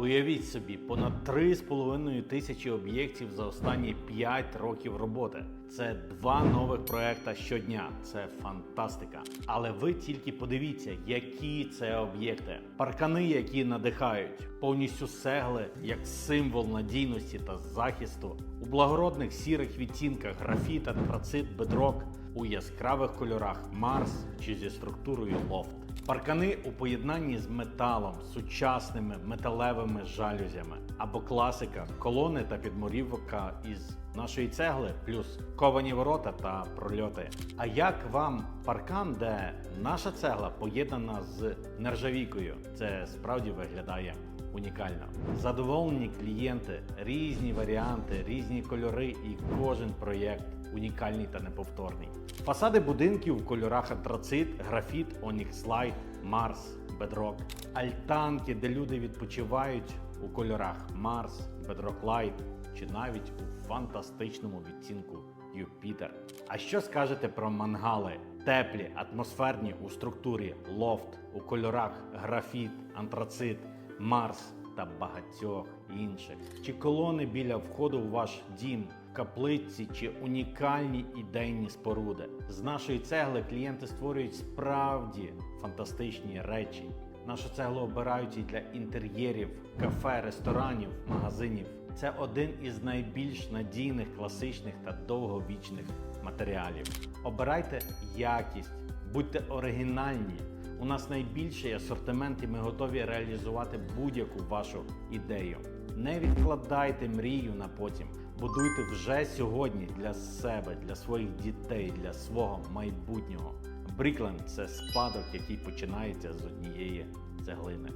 Уявіть собі, понад 3,5 тисячі об'єктів за останні 5 років роботи. Це два нових проекта щодня. Це фантастика. Але ви тільки подивіться, які це об'єкти. Паркани, які надихають, повністю сегли як символ надійності та захисту. У благородних сірих відтінках графіт, антрацит, бедрок, у яскравих кольорах Марс чи зі структурою лофт. Паркани у поєднанні з металом, сучасними металевими жалюзями або класика, колони та підморівка із нашої цегли, плюс ковані ворота та прольоти. А як вам паркан, де наша цегла поєднана з нержавійкою? Це справді виглядає унікально. Задоволені клієнти, різні варіанти, різні кольори, і кожен проєкт унікальний та неповторний. Фасади будинків в кольорах антрацит, графіт, онікслайт, Марс, Бедрок. Альтанки, де люди відпочивають у кольорах Марс, Бедрок Лайт чи навіть у фантастичному відтінку Юпітер. А що скажете про мангали? Теплі, атмосферні у структурі лофт у кольорах графіт, антрацит, Марс та багатьох інших. Чи колони біля входу в ваш дім, каплиці чи унікальні ідейні споруди. З нашої цегли клієнти створюють справді фантастичні речі. Нашу цеглу обирають і для інтер'єрів, кафе, ресторанів, магазинів. Це один із найбільш надійних, класичних та довговічних матеріалів. Обирайте якість, будьте оригінальні. У нас найбільший асортимент, і ми готові реалізувати будь-яку вашу ідею. Не відкладайте мрію на потім. Будуйте вже сьогодні для себе, для своїх дітей, для свого майбутнього. Брікленд це спадок, який починається з однієї цеглини.